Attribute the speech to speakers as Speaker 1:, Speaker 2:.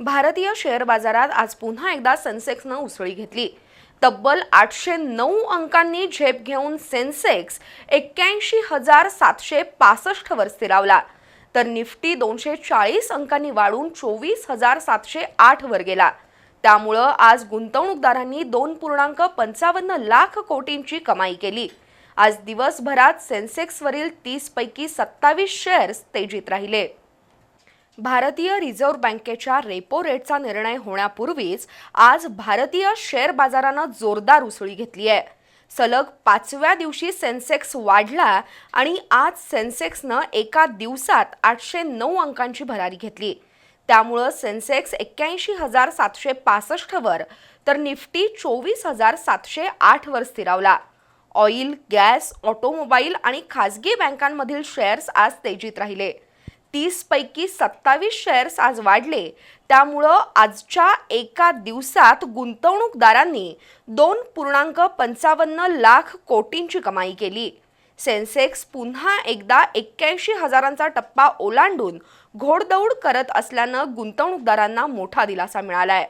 Speaker 1: भारतीय शेअर बाजारात आज पुन्हा एकदा सेन्सेक्सनं उसळी घेतली. तब्बल आठशे नऊ अंकांनी झेप घेऊन सेन्सेक्स एक्क्याऐंशी हजार सातशे पासष्ट वर स्थिरावला. तर निफ्टी दोनशे चाळीस अंकांनी वाढून चोवीस हजार सातशे आठवर गेला. त्यामुळं आज गुंतवणूकदारांनी दोन पूर्णांक पंचावन्न लाख कोटींची कमाई केली. आज दिवसभरात सेन्सेक्सवरील तीसपैकी सत्तावीस शेअर्स तेजीत राहिले. भारतीय रिझर्व्ह बँकेच्या रेपो रेटचा निर्णय होण्यापूर्वीच आज भारतीय शेअर बाजारानं जोरदार उसळी घेतली आहे. सलग पाचव्या दिवशी सेन्सेक्स वाढला आणि आज सेन्सेक्सनं एका दिवसात आठशे नऊ अंकांची भरारी घेतली. त्यामुळं सेन्सेक्स एक्क्याऐंशी हजार सातशे पासष्टवर तर निफ्टी चोवीस हजार सातशे आठवर स्थिरावला. ऑइल गॅस ऑटोमोबाईल आणि खाजगी बँकांमधील शेअर्स आज तेजीत राहिले. तीसपैकी सत्तावीस शेअर्स आज वाढले. त्यामुळं आजच्या एका दिवसात गुंतवणूकदारांनी दोन पूर्णांक पंचावन्न लाख कोटींची कमाई केली. सेन्सेक्स पुन्हा एकदा एक्क्याऐंशी हजारांचा टप्पा ओलांडून घोडदौड करत असल्यानं गुंतवणूकदारांना मोठा दिलासा मिळाला आहे